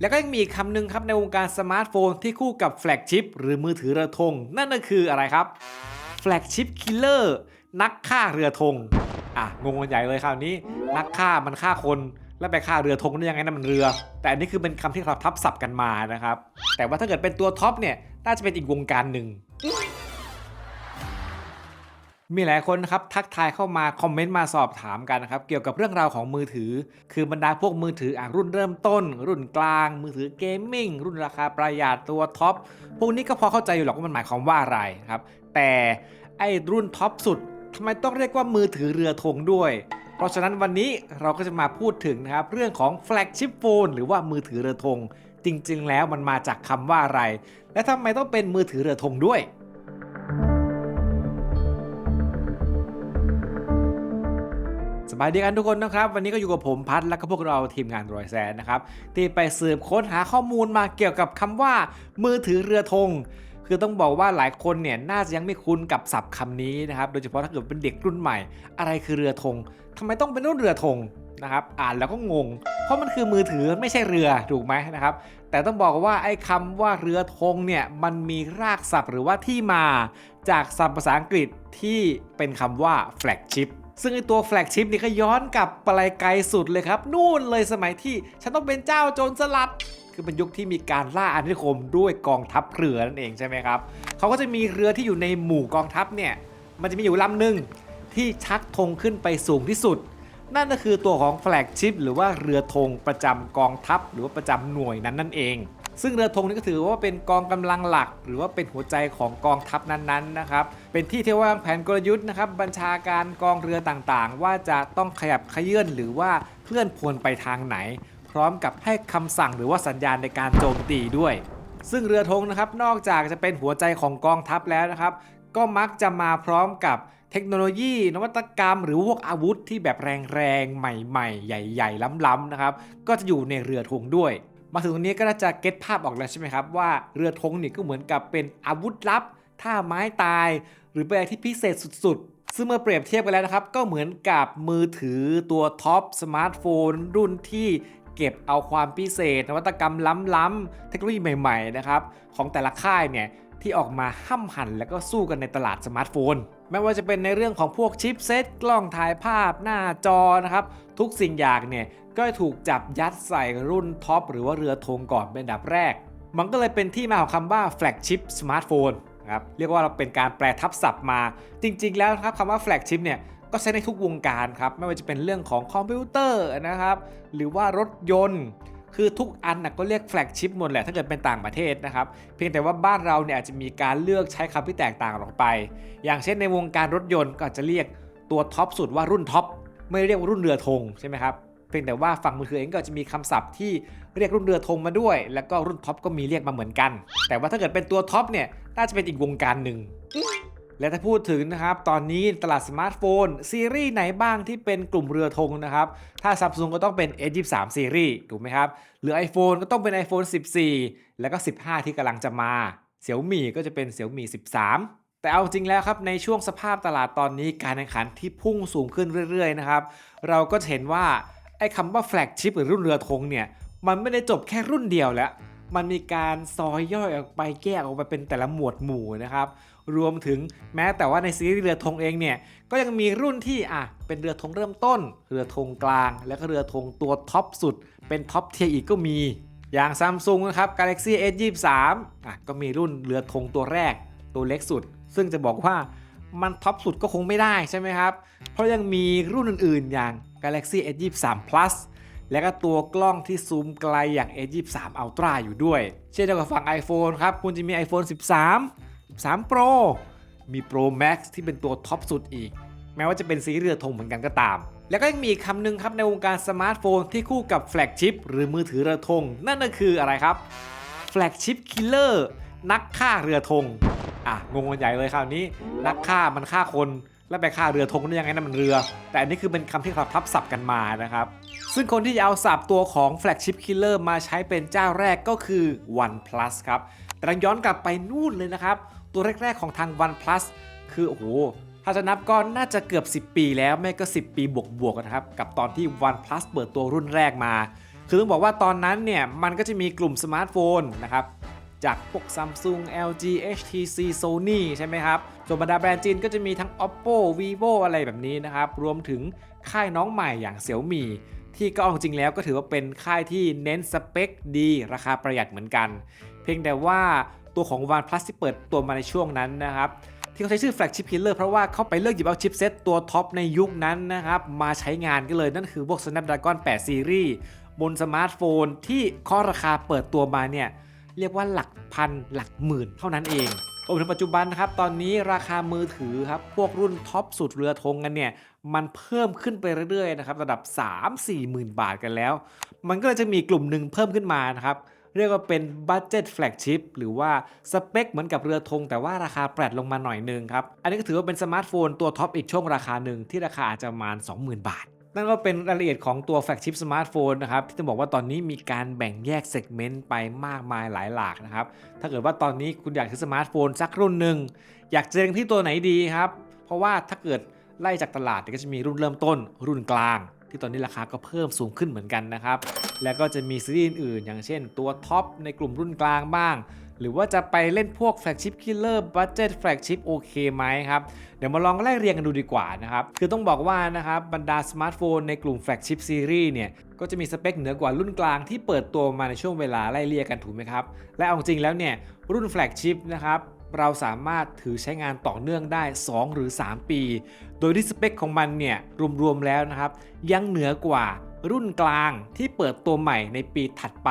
แล้วก็ยังมีอีกคำหนึ่งครับในวงการสมาร์ทโฟนที่คู่กับแฟลกชิปหรือมือถือเรือธงนั่นก็คืออะไรครับแฟลกชิปคิลเลอร์นักฆ่าเรือธงอะงงกันใหญ่เลยคราวนี้ นักฆ่ามันฆ่าคนแล้วไปฆ่าเรือธงได้ยังไงนั่นมันเรือ แต่อันนี้คือเป็นคำที่เราทับศัพท์กันมานะครับ แต่ว่าถ้าเกิดเป็นตัวท็อปเนี่ยน่าจะเป็นอีกวงการหนึ่ง มีหลายคนนะครับทักทายเข้ามาคอมเมนต์มาสอบถามกันนะครับเกี่ยวกับเรื่องราวของมือถือ คือบรรดาพวกมือถืออะรุ่นเริ่มต้น รุ่นกลาง มือถือเกมมิ่งรุ่นราคาประหยัดตัวท็อปพวกนี้ก็พอเข้าใจอยู่หรอกว่ามันหมายความว่าอะไรครับแต่ไอ้รุ่นท็อปสุดทำไมต้องเรียกว่ามือถือเรือธงด้วย เพราะฉะนั้นวันนี้เราก็จะมาพูดถึงนะครับเรื่องของแฟลกชิปโฟนหรือว่ามือถือเรือธงจริง ๆ แล้วมันมาจากคำว่าอะไร และทำไมต้องเป็นมือถือเรือธงด้วย สบายดีกันทุกคนนะครับ วันนี้ก็อยู่กับผมพัดและก็พวกเราทีมงานรอยแซนนะครับ ที่ไปสืบค้นหาข้อมูลมาเกี่ยวกับคำว่า มือถือเรือธงคือต้องบอกว่าหลายคนเนี่ยน่าจะยังไม่คุ้นกับศัพท์คำนี้นะครับ โดยเฉพาะถ้าเกิดเป็นเด็กรุ่นใหม่ อะไรคือเรือธงทำไมต้องเป็นรุ่นเรือธงนะครับอ่านแล้วก็งง เพราะมันคือมือถือไม่ใช่เรือถูกไหมนะครับ แต่ต้องบอกว่าไอ้คำว่าเรือธงเนี่ยมันมีรากศัพท์หรือว่าที่มา จากศัพท์ภาษาอังกฤษที่เป็นคำว่า flagship ซึ่งไอตัวแฟลกชิปนี่ก็ย้อนกลับไปไกลสุดเลยครับ นู่นเลยสมัยที่ฉันต้องเป็นเจ้าโจรสลัด คือเป็นยุคที่มีการล่าอาณานิคมด้วยกองทัพเรือนั่นเองใช่ไหมครับเขาก็จะมีเรือที่อยู่ในหมู่กองทัพเนี่ยมันจะมีอยู่ลำหนึ่งที่ชักธงขึ้นไปสูงที่สุด นั่นก็คือตัวของแฟลกชิปหรือว่าเรือธงประจำกองทัพหรือว่าประจำหน่วยนั้นนั่นเอง ซึ่งเรือธงนี่ก็ถือว่าเป็นกองกำลังหลัก หรือว่าเป็นหัวใจของกองทัพนั้นๆนะครับเป็นที่ที่วางแผนกลยุทธ์นะครับบัญชาการกองเรือต่างๆ ว่าจะต้องขยับขยื่นหรือว่าเคลื่อนพลไปทางไหน พร้อมกับให้คำสั่งหรือว่าสัญญาณในการโจมตีด้วย ซึ่งเรือธงนะครับนอกจากจะเป็นหัวใจของกองทัพแล้วนะครับ ก็มักจะมาพร้อมกับเทคโนโลยี นวัตกรรม หรือพวกอาวุธที่แบบแรงๆ ใหม่ๆ ใหญ่ๆ ล้ำๆนะครับ ก็จะอยู่ในเรือธงด้วย มาถึงตรงนี้ก็น่าจะเก็ตภาพออกแล้วใช่ไหมครับว่าเรือธงนี่ก็เหมือนกับเป็นอาวุธลับท่าไม้ตาย หรือเป็นอะไรที่พิเศษสุดๆ ซึ่งเมื่อเปรียบเทียบกันแล้วนะครับ ก็เหมือนกับมือถือตัวท็อปสมาร์ทโฟน รุ่นที่เก็บเอาความพิเศษ นวัตกรรมล้ำๆเทคโนโลยีใหม่ๆนะครับของแต่ละค่ายเนี่ยที่ออกมาห้ำหันแล้วก็สู้กันในตลาดสมาร์ทโฟนไม่ว่าจะเป็นในเรื่องของพวกชิปเซตกล้องถ่ายภาพหน้าจอนะครับ ทุกสิ่งอย่างเนี่ย ก็ถูกจับยัดใส่รุ่นท็อปหรือว่าเรือธงก่อนเป็นอันดับแรก มันก็เลยเป็นที่มาของคำว่าแฟลกชิปสมาร์ทโฟนครับเรียกว่าเราเป็นการแปลทับศัพท์มา จริง ๆ แล้วครับคำว่าแฟลกชิปเนี่ยก็ใช้ในทุกวงการครับ ไม่ว่าจะเป็นเรื่องของคอมพิวเตอร์นะครับ หรือว่ารถยนต์ คือทุกอันนะก็เรียกแฟลกชิปหมดแหละ ถ้าเกิดเป็นต่างประเทศนะครับ เพียงแต่ว่าบ้านเราเนี่ยอาจจะมีการเลือกใช้คำที่แตกต่างออกไป อย่างเช่นในวงการรถยนต์ก็อาจจะเรียกตัวท็อปสุดว่ารุ่นท็อป ไม่เรียกว่ารุ่นเรือธงใช่ไหมครับ พียงแต่ว่าฝั่งมือถือเองก็จะมีคำศัพท์ที่เรียกรุ่นเรือธงมาด้วย แล้วก็รุ่นท็อปก็มีเรียกมาเหมือนกัน แต่ว่าถ้าเกิดเป็นตัวท็อปเนี่ยน่าจะเป็นอีกวงการหนึ่งและถ้าพูดถึงนะครับตอนนี้ตลาดสมาร์ทโฟน ซีรีส์ไหนบ้างที่เป็นกลุ่มเรือธงนะครับ ถ้า Samsung ก็ต้องเป็น S23 ซีรีส์ถูกไหมครับ หรือ iPhone ก็ต้องเป็น iPhone 14 แล้วก็ 15 ที่กำลังจะมาเสี่ยวมี่ก็จะเป็นเสี่ยวมี่13แต่เอาจริงแล้วครับในช่วงสภาพตลาดตอนนี้การแข่งขันที่พุ่งสูงขึ้นเรื่อยๆนะครับเราก็เห็นว่า อ้คำว่าแฟลกชิพหรือรุ่นเรือธงเนี่ย มันไม่ได้จบแค่รุ่นเดียวแล้ว มันมีการซอยย่อยออกไปแยกออกไปเป็นแต่ละหมวดหมู่นะครับ รวมถึงแม้แต่ว่าในซีรีส์เรือธงเองเนี่ย ก็ยังมีรุ่นที่อะเป็นเรือธงเริ่มต้น เรือธงกลาง แล้วก็เรือธงตัวท็อปสุด เป็นท็อปเทียร์อีกก็มี อย่างซัมซุงนะครับ Galaxy S23 อะก็มีรุ่นเรือธงตัวแรก ตัวเล็กสุด ซึ่งจะบอกว่ามันท็อปสุดก็คงไม่ได้ใช่ไหมครับ เพราะยังมีรุ่นอื่นๆอย่าง Galaxy S23 Plus และก็ตัวกล้องที่ซูมไกลอย่าง S23 Ultra อยู่ด้วย เช่นเดียวกับฝั่ง iPhone ครับ คุณจะมี iPhone 13 13 Pro มี Pro Max ที่เป็นตัวท็อปสุดอีก แม้ว่าจะเป็นซีเรือธงเหมือนกันก็ตาม แล้วก็ยังมีคำหนึ่งครับในวงการสมาร์ทโฟนที่คู่กับแฟลกชิปหรือมือถือเรือธงนั่นก็คืออะไรครับแฟลกชิปคิลเลอร์นักฆ่าเรือธงอะงงกันใหญ่เลยคราวนี้ นักฆ่ามันฆ่าคน แล้วไปฆ่าเรือธงได้ยังไงนั่นมันเรือ แต่อันนี้คือเป็นคำที่เราทับศัพท์กันมานะครับ ซึ่งคนที่จะเอาศัพท์ตัวของ Flagship Killer มาใช้เป็นเจ้าแรกก็คือ OnePlus ครับ แต่ต้องย้อนกลับไปนู่นเลยนะครับ ตัวแรกๆของทาง OnePlus คือโอ้โหถ้าจะนับก็น่าจะเกือบ 10 ปีแล้วไม่ก็ 10 ปีบวกๆนะครับ กับตอนที่ OnePlus เปิดตัวรุ่นแรกมา คือต้องบอกว่าตอนนั้นเนี่ยมันก็จะมีกลุ่มสมาร์ทโฟนนะครับจากพวก Samsung LG HTC Sony ใช่ไหมครับ ส่วนบรรดาแบรนด์จีนก็จะมีทั้ง Oppo Vivo อะไรแบบนี้นะครับ รวมถึงค่ายน้องใหม่อย่าง Xiaomi ที่ก็เอาจริงแล้วก็ถือว่าเป็นค่ายที่เน้นสเปคดี ราคาประหยัดเหมือนกัน เพียงแต่ว่าตัวของ OnePlus ที่เปิดตัวมาในช่วงนั้นนะครับ ที่เขาใช้ชื่อ flagship killer เพราะว่าเขาไปเลือกหยิบเอาชิปเซตตัวท็อปในยุคนั้นนะครับ มาใช้งานกันเลยนั่นคือพวก Snapdragon 8 Series บนสมาร์ทโฟนที่ข้อราคาเปิดตัวมาเนี่ย เรียกว่าหลักพันหลักหมื่นเท่านั้นเอง รวมถึงปัจจุบันนะครับ ตอนนี้ราคามือถือครับ พวกรุ่นท็อปสุดเรือธงกันเนี่ย มันเพิ่มขึ้นไปเรื่อยๆนะครับ ระดับ 3-4หมื่นบาทกันแล้ว มันก็เลยจะมีกลุ่มหนึ่งเพิ่มขึ้นมานะครับ เรียกว่าเป็น Budget Flagship หรือว่าสเปคเหมือนกับเรือธงแต่ว่าราคาแปรดลงมาหน่อยนึงครับ อันนี้ก็ถือว่าเป็นสมาร์ทโฟนตัวท็อปอีกช่วงราคาหนึ่งที่ราคาอาจจะประมาณ 20,000 บาท นั่นก็เป็นรายละเอียดของตัวแฟลกชิพสมาร์ทโฟนนะครับที่จะบอกว่าตอนนี้มีการแบ่งแยกเซกเมนต์ไปมากมายหลายหลากนะครับถ้าเกิดว่าตอนนี้คุณอยากซื้อสมาร์ทโฟนสักรุ่นหนึ่งอยากเล็งที่ตัวไหนดีครับ เพราะว่าถ้าเกิดไล่จากตลาดเนี่ยก็จะมีรุ่นเริ่มต้น รุ่นกลาง ที่ตอนนี้ราคาก็เพิ่มสูงขึ้นเหมือนกันนะครับแล้วก็จะมีซีรีส์อื่นๆอย่างเช่น ตัวท็อปในกลุ่มรุ่นกลางบ้าง หรือว่าจะไปเล่นพวกแฟลกชิพคิลเลอร์บัตเจ็ตแฟลกชิพโอเคไหมครับ เดี๋ยวมาลองไล่เรียงกันดูดีกว่านะครับ คือต้องบอกว่านะครับบรรดาสมาร์ทโฟนในกลุ่มแฟลกชิพซีรีส์เนี่ยก็จะมีสเปคเหนือกว่ารุ่นกลางที่เปิดตัวมาในช่วงเวลาไล่เรียกกันถูกไหมครับ และเอาจริงแล้วเนี่ยรุ่นแฟลกชิพนะครับเราสามารถถือใช้งานต่อเนื่องได้ 2 หรือ 3 ปี โดยที่สเปคของมันเนี่ยรวมๆแล้วนะครับยังเหนือกว่า รุ่นกลางที่เปิดตัวใหม่ในปีถัดไป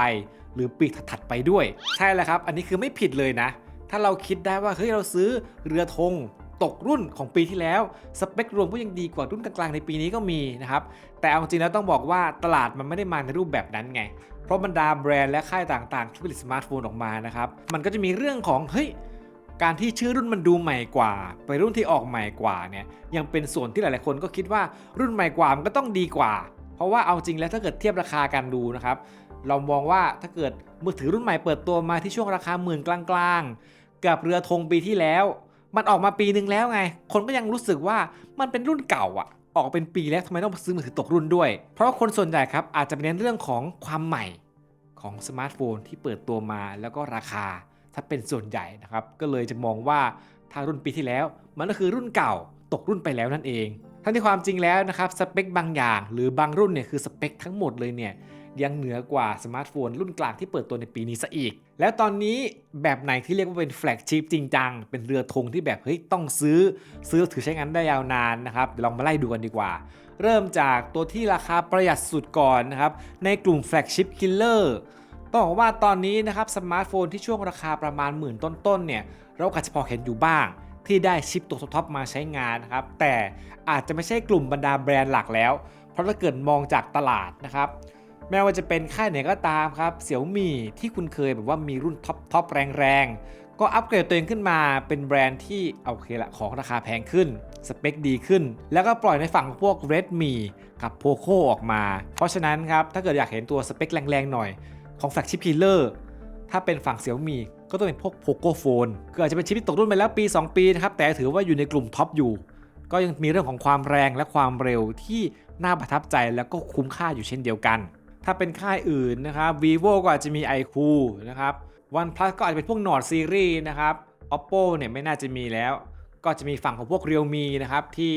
หรือปีถัดไปด้วย ใช่แล้วครับ อันนี้คือไม่ผิดเลยนะ ถ้าเราคิดได้ว่าเฮ้ยเราซื้อเรือธงตกรุ่นของปีที่แล้ว สเปครวมก็ยังดีกว่ารุ่นกลางๆในปีนี้ก็มีนะครับ แต่เอาจริงแล้วต้องบอกว่าตลาดมันไม่ได้มาในรูปแบบนั้นไง เพราะบรรดาแบรนด์และค่ายต่างๆ ที่ผลิตสมาร์ทโฟนออกมานะครับ มันก็จะมีเรื่องของเฮ้ยการที่ชื่อรุ่นมันดูใหม่กว่า ไปรุ่นที่ออกใหม่กว่าเนี่ยยังเป็นส่วนที่หลายๆคนก็คิดว่ารุ่นใหม่กว่ามันก็ต้องดีกว่า เพราะว่าเอาจริงแล้วถ้าเกิดเทียบราคากันดูนะครับ เรามองว่าถ้าเกิดมือถือรุ่นใหม่เปิดตัวมาที่ช่วงราคาหมื่นกลางๆ กับเรือธงปีที่แล้ว มันออกมาปีนึงแล้วไง คนก็ยังรู้สึกว่ามันเป็นรุ่นเก่าอะออกเป็นปีแล้วทำไมต้องซื้อมือถือตกรุ่นด้วย เพราะคนส่วนใหญ่ครับอาจจะเน้นเรื่องของความใหม่ของสมาร์ทโฟนที่เปิดตัวมาแล้วก็ราคาถ้าเป็นส่วนใหญ่นะครับ ก็เลยจะมองว่าถ้ารุ่นปีที่แล้ว มันก็คือรุ่นเก่าตกรุ่นไปแล้วนั่นเอง ทั้งที่ความจริงแล้วนะครับสเปคบางอย่าง หรือบางรุ่นเนี่ยคือสเปคทั้งหมดเลยเนี่ยยังเหนือกว่าสมาร์ทโฟนรุ่นกลางที่เปิดตัวในปีนี้ซะอีก แล้วตอนนี้แบบไหนที่เรียกว่าเป็นแฟลกชิพจริงจัง เป็นเรือธงที่แบบเฮ้ยต้องซื้อ ซื้อถือใช้งานได้ยาวนานนะครับ เดี๋ยวลองมาไล่ดูกันดีกว่า เริ่มจากตัวที่ราคาประหยัดสุดก่อนนะครับ ในกลุ่มแฟลกชิพคิลเลอร์ต้องบอกว่าตอนนี้นะครับสมาร์ทโฟนที่ช่วงราคาประมาณหมื่นต้นๆเนี่ยเราอาจจะพอเห็นอยู่บ้าง ที่ได้ชิปตัวท็อปมาใช้งานนะครับ แต่อาจจะไม่ใช่กลุ่มบรรดาแบรนด์หลักแล้ว เพราะถ้าเกิดมองจากตลาดนะครับ แม้ว่าจะเป็นค่ายไหนก็ตามครับเสี่ยวมี่ที่คุณเคยแบบว่ามีรุ่นท็อปท็อปแรงๆ ก็อัปเกรดตัวเองขึ้นมาเป็นแบรนด์ที่โอเคละของราคาแพงขึ้น สเปคดีขึ้น แล้วก็ปล่อยในฝั่งพวก Redmi กับ Poco ออกมา เพราะฉะนั้นครับถ้าเกิดอยากเห็นตัวสเปคแรงๆหน่อยของแฟลกชิพ Killer ถ้าเป็นฝั่งเสี่ยวมี่ ก็ต้องเป็นพวก Poco Phone ก็อาจจะเป็นชิปที่ตกรุ่นไปแล้วปี 2 ปีนะครับแต่ถือว่าอยู่ในกลุ่มท็อปอยู่ ก็ยังมีเรื่องของความแรงและความเร็วที่น่าประทับใจแล้วก็คุ้มค่าอยู่เช่นเดียวกัน ถ้าเป็นค่ายอื่นนะครับ vivo ก็อาจจะมี iQ นะครับ OnePlus ก็อาจจะเป็นพวก Nord Series นะครับ Oppo เนี่ยไม่น่าจะมีแล้ว ก็จะมีฝั่งของพวก Realme นะครับที่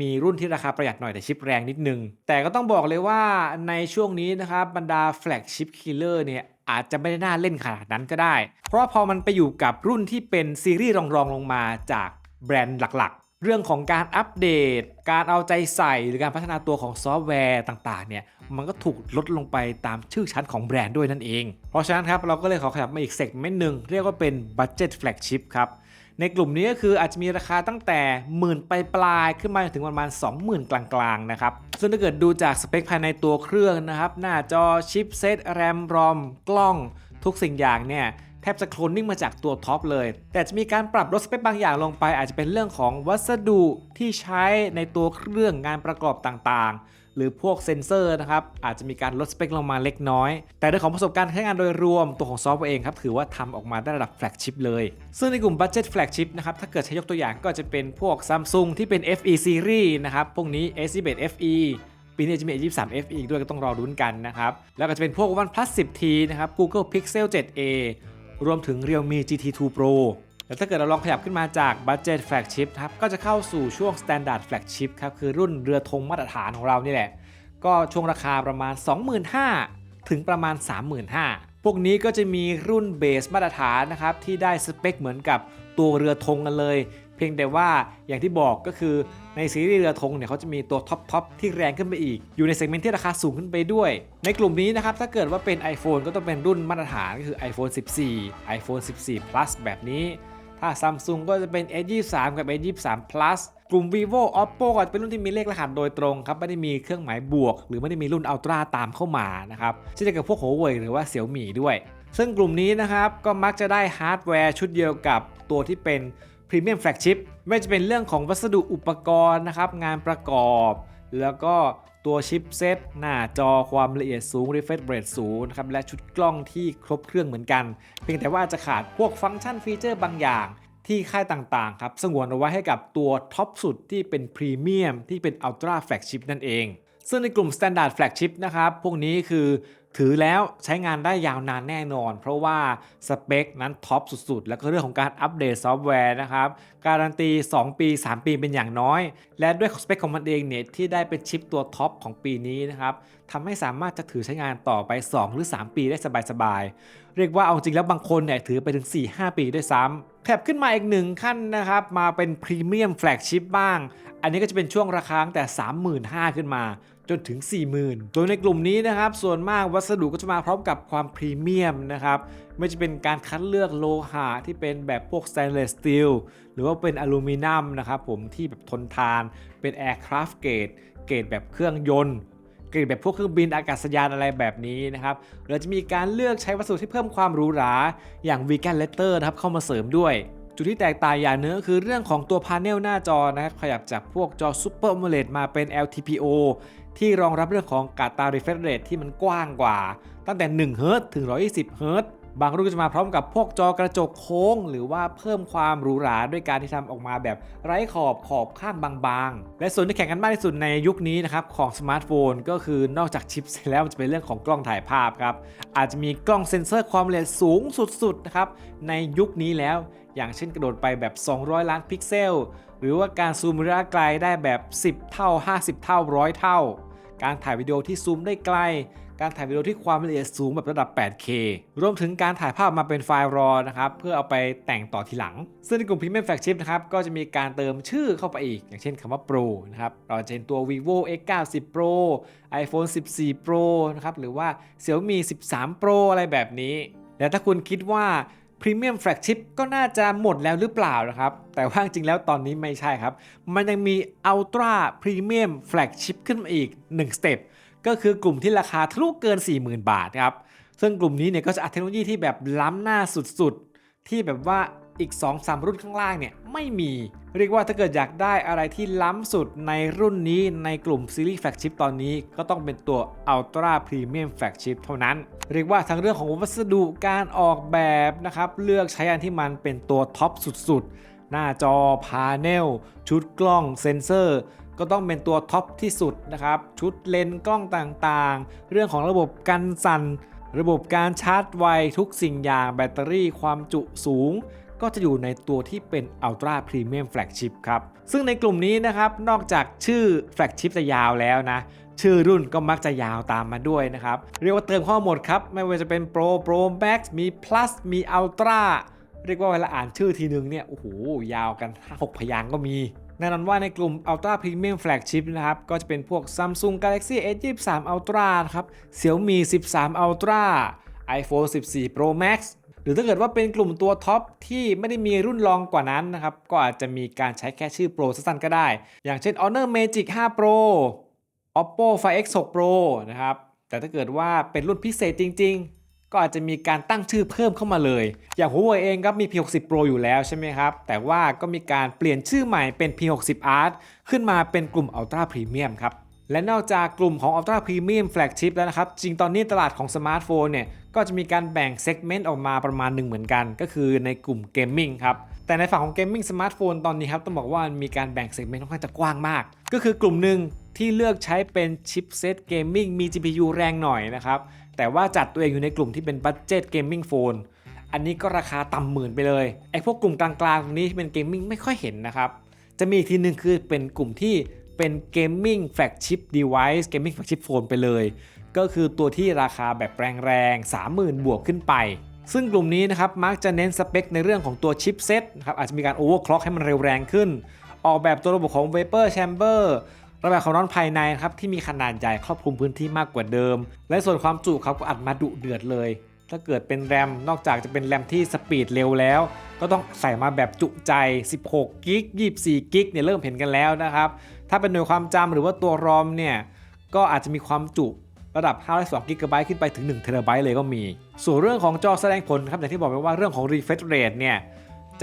มีรุ่นที่ราคาประหยัดหน่อยแต่ชิปแรงนิดนึง แต่ก็ต้องบอกเลยว่าในช่วงนี้นะครับบรรดาแฟลกชิปคิลเลอร์เนี่ย อาจจะไม่ได้น่าเล่นขนาดนั้นก็ได้ เพราะพอมันไปอยู่กับรุ่นที่เป็นซีรีส์รองรองลงมาจากแบรนด์หลักๆ เรื่องของการอัปเดต การเอาใจใส่หรือการพัฒนาตัวของซอฟต์แวร์ต่างๆ เนี่ยมันก็ถูกลดลงไปตามชื่อชั้นของแบรนด์ด้วยนั่นเอง เพราะฉะนั้นครับเราก็เลยขอขยับมาอีกเซกเมนต์หนึ่งเรียกว่าเป็นบั d g e t Flagship ครับ ในกลุ่มนี้ก็คืออาจจะมีราคาตั้งแต่หมื่นไปปลายขึ้นมาถึงประมาณ 20,000 กลางๆนะครับซึ่งถ้าเกิดดูจากสเปคภายในตัวเครื่องนะครับ หน้าจอชิปเซตแรมรอมกล้องทุกสิ่งอย่างเนี่ยแทบจะโคลนนิ่งมาจากตัวท็อปเลย แต่จะมีการปรับลดสเปคบางอย่างลงไป อาจจะเป็นเรื่องของวัสดุที่ใช้ในตัวเครื่องงานประกอบต่างๆ หรือพวกเซนเซอร์นะครับอาจจะมีการลดสเปคลงมาเล็กน้อย แต่ในของประสบการณ์ใช้งานโดยรวมตัวของซอฟต์แวร์เองครับถือว่าทำออกมาได้ระดับแฟลกชิพเลย ซึ่งในกลุ่ม Budget Flagship นะครับถ้าเกิดใช้ยกตัวอย่างก็จะเป็นพวก Samsung ที่เป็น FE Series นะครับพวกนี้ S21 FE ปีนี้จะมี A23 FE อีกด้วยก็ต้องรอรุ้นกันนะครับ แล้วก็จะเป็นพวก OnePlus 10T นะครับ Google Pixel 7a รวมถึง Realme GT2 Pro แล้วถ้าเกิดเราลองขยับขึ้นมาจาก Budget Flagship ครับก็จะเข้าสู่ช่วง Standard Flagship ครับคือรุ่นเรือธงมาตรฐานของเรานี่แหละ ก็ช่วงราคาประมาณ 25,000 ถึงประมาณ 35,000 พวกนี้ก็จะมีรุ่นเบสมาตรฐานนะครับที่ได้สเปคเหมือนกับตัวเรือธงกันเลย เพียงแต่ว่าอย่างที่บอกก็คือในซีรีส์เรือธงเนี่ยเขาจะมีตัวท็อปทอปที่แรงขึ้นไปอีก อยู่ในเซกเมนต์ที่ราคาสูงขึ้นไปด้วย ในกลุ่มนี้นะครับถ้าเกิดว่าเป็น iPhone ก็ต้องเป็นรุ่นมาตรฐานก็คือ iPhone 14 iPhone 14 Plus แบบนี้ ถ้า Samsung ก็จะเป็น S23 กับ S23 Plus กลุ่ม vivo oppo ก็เป็นรุ่นที่มีเลขรหัสโดยตรงครับ ไม่ได้มีเครื่องหมายบวก หรือไม่ได้มีรุ่น ultra ตามเข้ามานะครับเช่นเดียวกับพวก Huawei หรือว่า Xiaomi ด้วย ซึ่งกลุ่มนี้นะครับ ก็มักจะได้ฮาร์ดแวร์ชุดเดียวกับตัวที่เป็น Premium Flagship ไม่ว่าจะเป็นเรื่องของวัสดุอุปกรณ์นะครับงานประกอบ แล้วก็ ตัวชิปเซตหน้าจอความละเอียดสูง refresh rate สูงนะครับและชุดกล้องที่ครบเครื่องเหมือนกัน เพียงแต่ว่าจะขาดพวกฟังก์ชันฟีเจอร์บางอย่างที่ค่ายต่างๆครับ สงวนเอาไว้ให้กับตัวท็อปสุดที่เป็นพรีเมียมที่เป็นอัลตร้าแฟลกชิพนั่นเอง ซึ่งในกลุ่ม Standard Flagship นะครับ พวกนี้คือถือแล้วใช้งานได้ยาวนานแน่นอน เพราะว่าสเปคนั้นท็อปสุดๆ แล้วก็เรื่องของการอัปเดตซอฟต์แวร์นะครับ การันตี 2 ปี 3 ปีเป็นอย่างน้อย และด้วยสเปคของมันเองเนี่ยที่ได้เป็นชิปตัวท็อปของปีนี้นะครับทำให้สามารถจะถือใช้งานต่อไป 2 หรือ 3 ปีได้สบายๆ เรียกว่าเอาจริงแล้วบางคนเนี่ยถือไปถึง 4-5 ปีด้วยซ้ำ แถบขึ้นมาอีกหนึ่งขั้นนะครับ มาเป็นพรีเมียมแฟลกชิพบ้าง อันนี้ก็จะเป็นช่วงราคาตั้งแต่ 35,000 ขึ้นมาจนถึง 40,000โดยในกลุ่มนี้นะครับ ส่วนมากวัสดุก็จะมาพร้อมกับความพรีเมียมนะครับ ไม่จะเป็นการคัดเลือกโลหะที่เป็นแบบพวก stainless steel หรือว่าเป็นอลูมิเนียมนะครับผมที่แบบทนทาน เป็น aircraft grade เกรดแบบเครื่องยนต์ กรดแบบพวกเครื่องบินอากาศยานอะไรแบบนี้นะครับเราจะมีการเลือกใช้วัสดุที่เพิ่มความหรูหราอย่างวีแกนเลเตอร์นะครับเข้ามาเสริมด้วย จุดที่แตกต่างอย่างนึงก็คือเรื่องของตัวพาเนลหน้าจอนะครับขยับจากพวกจอ Super AMOLED มาเป็น LTPO ที่รองรับเรื่องของการตา refresh rate ที่มันกว้างกว่า ตั้งแต่1 h z ถึง120 h z บางรุ่นก็จะมาพร้อมกับพวกจอกระจกโค้ง หรือว่าเพิ่มความหรูหราด้วยการที่ทำออกมาแบบไร้ขอบขอบข้างบางๆ และส่วนที่แข่งกันมากที่สุดในยุคนี้นะครับของสมาร์ทโฟนก็คือนอกจากชิปแล้วมันจะเป็นเรื่องของกล้องถ่ายภาพครับอาจจะมีกล้องเซ็นเซอร์ความละเอียดสูงสุดๆนะครับในยุคนี้แล้ว อย่างเช่นกระโดดไปแบบ 200 ล้านพิกเซล หรือว่าการซูมระยะไกลได้แบบ 10 เท่า 50 เท่า100เท่า การถ่ายวิดีโอที่ซูมได้ไกล การถ่ายวิดีโอที่ความละเอียดสูงแบบระดับ 8K รวมถึงการถ่ายภาพมาเป็นไฟล์รอนะครับ เพื่อเอาไปแต่งต่อทีหลัง ซึ่งในกลุ่ม Premium Flagship นะครับ ก็จะมีการเติมชื่อเข้าไปอีก อย่างเช่นคำว่า Pro นะครับ เราจะเห็นตัว vivo x90 Pro iPhone 14 Pro นะครับ หรือว่า Xiaomi 13 Pro อะไรแบบนี้ แล้วถ้าคุณคิดว่า Premium Flagship ก็น่าจะหมดแล้วหรือเปล่านะครับ แต่ว่าจริงแล้วตอนนี้ไม่ใช่ครับ มันยังมี Ultra Premium Flagship ขึ้นมาอีก1สเต็ป ก็คือกลุ่มที่ราคาทะลุเกิน 40,000 บาทครับซึ่งกลุ่มนี้เนี่ยก็จะอัดเทคโนโลยีที่แบบล้ำหน้าสุดๆ ที่แบบว่าอีก 2-3 รุ่นข้างล่างเนี่ยไม่มี เรียกว่าถ้าเกิดอยากได้อะไรที่ล้ำสุดในรุ่นนี้ในกลุ่มซีรีส์แฟลกชิพตอนนี้ก็ต้องเป็นตัว Ultra Premium Flagship เท่านั้น เรียกว่าทั้งเรื่องของวัสดุการออกแบบนะครับ เลือกใช้อันที่มันเป็นตัวท็อปสุดๆ หน้าจอพาเนลชุดกล้องเซ็นเซอร์ ก็ต้องเป็นตัวท็อปที่สุดนะครับ ชุดเลนส์กล้องต่างๆ เรื่องของระบบกันสั่น ระบบการชาร์จไวทุกสิ่งอย่างแบตเตอรี่ความจุสูง ก็จะอยู่ในตัวที่เป็น Ultra Premium Flagship ครับ ซึ่งในกลุ่มนี้นะครับ นอกจากชื่อ Flagship จะยาวแล้วนะชื่อรุ่นก็มักจะยาวตามมาด้วยนะครับ เรียกว่าเติมข้อหมดครับ ไม่ว่าจะเป็น Pro Pro Max มี Plus มี Ultra เรียกว่าเวลาอ่านชื่อทีนึงเนี่ย โอ้โห ยาวกัน 5-6 พยางก็มี แน่นอนว่าในกลุ่ม Ultra Premium Flagship นะครับ ก็จะเป็นพวก Samsung Galaxy S23 Ultra ครับ Xiaomi 13 Ultra iPhone 14 Pro Max หรือถ้าเกิดว่าเป็นกลุ่มตัวท็อปที่ไม่ได้มีรุ่นรองกว่านั้นนะครับ ก็อาจจะมีการใช้แค่ชื่อ Pro สั้นๆก็ได้ อย่างเช่น Honor Magic 5 Pro Oppo Find X6 Pro นะครับ แต่ถ้าเกิดว่าเป็นรุ่นพิเศษจริง ๆ ก็อาจจะมีการตั้งชื่อเพิ่มเข้ามาเลย อย่าง Huawei เองครับมี P60 Pro อยู่แล้วใช่ไหมครับ แต่ว่าก็มีการเปลี่ยนชื่อใหม่เป็น P60 Art ขึ้นมาเป็นกลุ่ม Ultra Premium ครับ และนอกจากกลุ่มของ Ultra Premium Flagship แล้วนะครับ จริงตอนนี้ตลาดของสมาร์ทโฟนเนี่ย ก็จะมีการแบ่งเซกเมนต์ออกมาประมาณหนึ่งเหมือนกัน ก็คือในกลุ่มเกมมิ่งครับแต่ในฝั่งของเกมมิ่งสมาร์ทโฟนตอนนี้ครับต้องบอกว่ามีการแบ่งเซกเมนต์ค่อนข้างจะกว้างมาก ก็คือกลุ่มหนึ่งที่เลือกใช้เป็นชิปเซตเกมมิ่งมี GPU แรงหน่อยนะครับ แต่ว่าจัดตัวเองอยู่ในกลุ่มที่เป็นบัตเจตเกมมิ่งโฟนอันนี้ก็ราคาต่ำหมื่นไปเลยไอ้พวกกลุ่มกลางๆตรงนี้ที่เป็นเกมมิ่งไม่ค่อยเห็นนะครับ จะมีอีกทีหนึ่งคือเป็นกลุ่มที่เป็นเกมมิ่งแฟลกชิพเดเวิ์เกมมิ่งแฟลกชิพโฟนไปเลย ก็คือตัวที่ราคาแบบแรงๆ 30,000 บวกขึ้นไป ซึ่งกลุ่มนี้นะครับมักจะเน้นสเปคในเรื่องของตัวชิปเซตครับอาจจะมีการโอเวอร์คล็อกให้มันเร็วแรงขึ้น ออกแบบตัวระบบของ Vapor Chamber ระบบของน้อนภายในครับที่มีขนาดใหญ่ครอบคลุมพื้นที่มากกว่าเดิม และส่วนความจุครับก็อัดมาดุเดือดเลย ถ้าเกิดเป็นแรมนอกจากจะเป็นแรมที่สปีดเร็วแล้ว ก็ต้องใส่มาแบบจุใจ 16กิก24กิกเนี่ยเริ่มเห็นกันแล้วนะครับ ถ้าเป็นหน่วยความจำหรือว่าตัวรอมเนี่ยก็อาจจะมีความจุระดับ 512 g b ขึ้นไปถึง1 t b เลยก็มี ส่วนเรื่องของจอแสดงผลครับอย่างที่บอกไปว่าเรื่องของ refresh rate เนี่ย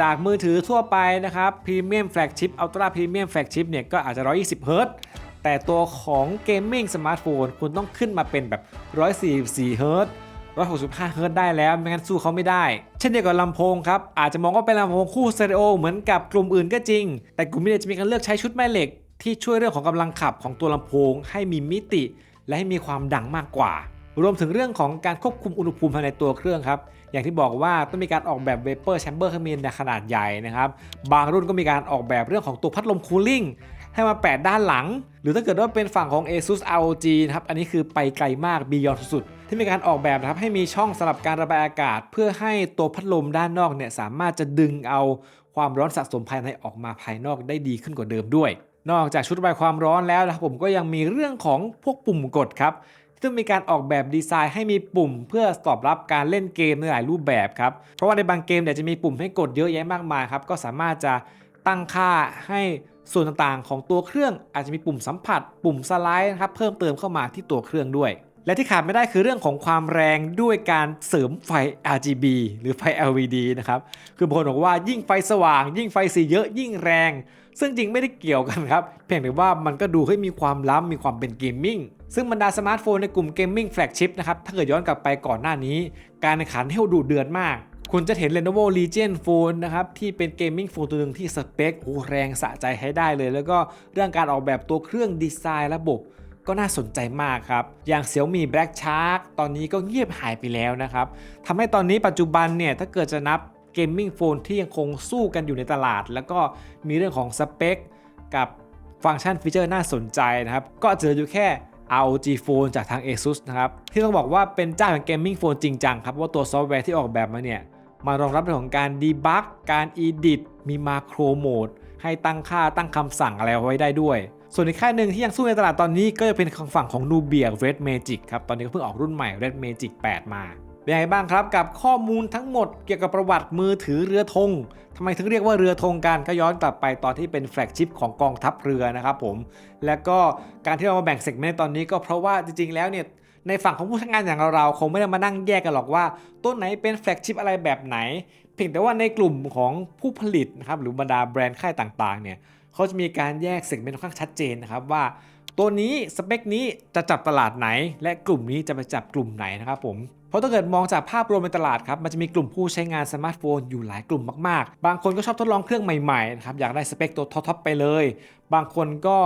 จากมือถือทั่วไปนะครับ Premium Flagship Ultra Premium Flagship เนี่ยก็อาจจะ 120 Hz แต่ตัวของ Gaming Smartphone คุณต้องขึ้นมาเป็นแบบ 144 Hz 165 Hz ได้แล้วไม่งั้นสู้เขาไม่ได้ เช่นเดียวกับลำโพงครับ อาจจะมองว่าเป็นลำโพงคู่สเตอริโอเหมือนกับกลุ่มอื่นก็จริง แต่กลุ่มนี้จะมีการเลือกใช้ชุดแม่เหล็ก ที่ช่วยเรื่องของกำลังขับของตัวลำโพง ให้มีมิติ และให้มีความดังมากกว่า รวมถึงเรื่องของการควบคุมอุณหภูมิภายในตัวเครื่องครับอย่างที่บอกว่าต้องมีการออกแบบ Vapor Chamber ให้มีขนาดใหญ่นะครับบางรุ่นก็มีการออกแบบเรื่องของตัวพัดลมคูลิ่ง ให้มาแปะด้านหลัง หรือถ้าเกิดว่าเป็นฝั่งของ ASUS ROG นะครับ อันนี้คือไปไกลมาก Beyond สุดๆ ที่มีการออกแบบนะครับให้มีช่องสำหรับการระบายอากาศ เพื่อให้ตัวพัดลมด้านนอกเนี่ยสามารถจะดึงเอาความร้อนสะสมภายในออกมาภายนอกได้ดีขึ้นกว่าเดิมด้วย นอกจากชุดระบายความร้อนแล้วนะครับผมก็ยังมีเรื่องของพวกปุ่มกดครับซึ่งมีการออกแบบดีไซน์ให้มีปุ่ม เพื่อตอบรับการเล่นเกมในหลายรูปแบบครับ เพราะว่าในบางเกมเนี่ยจะมีปุ่มให้กดเยอะแยะมากมายครับ ก็สามารถจะตั้งค่าให้ ส่วนต่างๆ ของตัวเครื่องอาจจะมีปุ่มสัมผัส ปุ่มสไลด์นะครับเพิ่มเติมเข้ามาที่ตัวเครื่องด้วย และที่ขาดไม่ได้คือเรื่องของความแรงด้วยการเสริมไฟ RGB หรือไฟ LED นะครับ คือบางคนบอกว่ายิ่งไฟสว่าง ยิ่งไฟสีเยอะยิ่งแรง ซึ่งจริงไม่ได้เกี่ยวกันครับ เพียงแต่ว่ามันก็ดูให้มีความล้ำมีความเป็นเกมมิ่งซึ่งบรรดาสมาร์ทโฟนในกลุ่มเกมมิ่งแฟลกชิพนะครับถ้าเกิดย้อนกลับไปก่อนหน้านี้ การแข่งขันเฮลดูเดือดมาก คุณจะเห็น Lenovo Legion Phone นะครับที่เป็นเกมมิ่งโฟนตัวหนึ่งที่สเปคโอ้แรงสะใจให้ได้เลย แล้วก็เรื่องการออกแบบตัวเครื่องดีไซน์ระบบก็น่าสนใจมากครับ อย่าง Xiaomi Black Shark ตอนนี้ก็เงียบหายไปแล้วนะครับทำให้ตอนนี้ปัจจุบันเนี่ยถ้าเกิดจะนับเกมมิ่งโฟนที่ยังคงสู้กันอยู่ในตลาด แล้วก็มีเรื่องของสเปคกับฟังก์ชันฟีเจอร์น่าสนใจนะครับ ก็เหลืออยู่แค่ ROG Phone จากทาง ASUS นะครับ ที่ต้องบอกว่าเป็นเจ้าของเกมมิ่งโฟนจริงจังครับ ว่าตัวซอฟต์แวร์ที่ออกแบบมาเนี่ย มารองรับเรื่องของการดีบักการ edit มีมาโครโหมดให้ตั้งค่าตั้งคำสั่งอะไรไว้ได้ด้วย ส่วนอีกค่ายหนึ่งที่ยังสู้ในตลาดตอนนี้ก็จะเป็นของฝั่งของ Nubia Red Magic ครับ ตอนนี้ก็เพิ่งออกรุ่นใหม่ Red Magic 8มาเป็นยังไงบ้างครับกับข้อมูลทั้งหมดเกี่ยวกับประวัติมือถือเรือธงทำไมถึงเรียกว่าเรือธงกันก็ย้อนกลับไปตอนที่เป็นแฟลกชิพของกองทัพเรือนะครับผม และก็การที่เรามาแบ่งเซกเมนต์ตอนนี้ก็เพราะว่าจริงๆแล้วเนี่ย ในฝั่งของผู้ใช้งานอย่างเราๆคงไม่ได้มานั่งแยกกันหรอกว่าต้นไหนเป็นแฟลกชิพอะไรแบบไหน เพียงแต่ว่าในกลุ่มของผู้ผลิตนะครับหรือบรรดาแบรนด์ค่ายต่างๆเนี่ยเขาจะมีการแยกเซกเมนต์ค่อนข้างชัดเจนนะครับว่า ตัวนี้สเปคนี้จะจับตลาดไหน และกลุ่มนี้จะไปจับกลุ่มไหนนะครับผมเพราะถ้าเกิดมองจากภาพรวมในตลาดครับ มันจะมีกลุ่มผู้ใช้งานสมาร์ทโฟนอยู่หลายกลุ่มมาก ๆ บางคนก็ชอบทดลองเครื่องใหม่ๆนะครับ อยากได้สเปคตัวท็อปๆไปเลย บางคนก็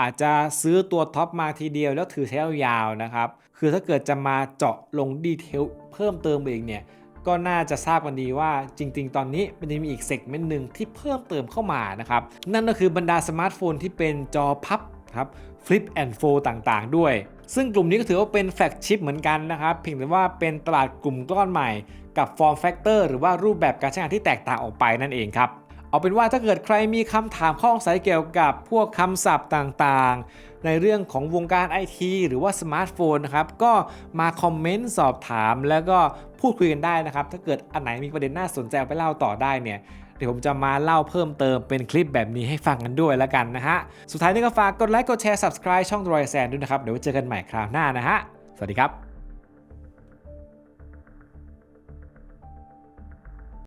อาจจะซื้อตัวท็อปมาทีเดียวแล้วถือใช้ยาวๆนะครับ คือถ้าเกิดจะมาเจาะลงดีเทลเพิ่มเติมเองเนี่ยก็น่าจะทราบกันดีว่าจริง ๆ ตอนนี้มันจะมีอีกเซกเมนต์หนึ่งที่เพิ่มเติมเข้ามานะครับ นั่นก็คือบรรดาสมาร์ทโฟนที่เป็นจอพับครับ Flip and Fold ต่างๆ ด้วย ซึ่งกลุ่มนี้ก็ถือว่าเป็นแฟลกชิพเหมือนกันนะครับ เพียงแต่ว่าเป็นตลาดกลุ่มก้อนใหม่กับฟอร์มแฟกเตอร์หรือว่ารูปแบบการใช้งานที่แตกต่างออกไปนั่นเองครับ เอาเป็นว่าถ้าเกิดใครมีคำถามข้อสงสัยเกี่ยวกับพวกคำศัพท์ต่างๆ ในเรื่องของวงการไอทีหรือว่าสมาร์ทโฟนนะครับก็มาคอมเมนต์สอบถาม แล้วก็พูดคุยกันได้นะครับ ถ้าเกิดอันไหนมีประเด็นน่าสนใจเอาไปเล่าต่อได้เนี่ยเดี๋ยวผมจะมาเล่าเพิ่มเติมเป็นคลิปแบบนี้ให้ฟังกันด้วยแล้วกันนะฮะ สุดท้ายนี้ก็ฝากกดไลค์กดแชร์ subscribe ช่องรอยแซนด้วยนะครับ เดี๋ยวเจอกันใหม่คราวหน้านะฮะ สวัสดีครับ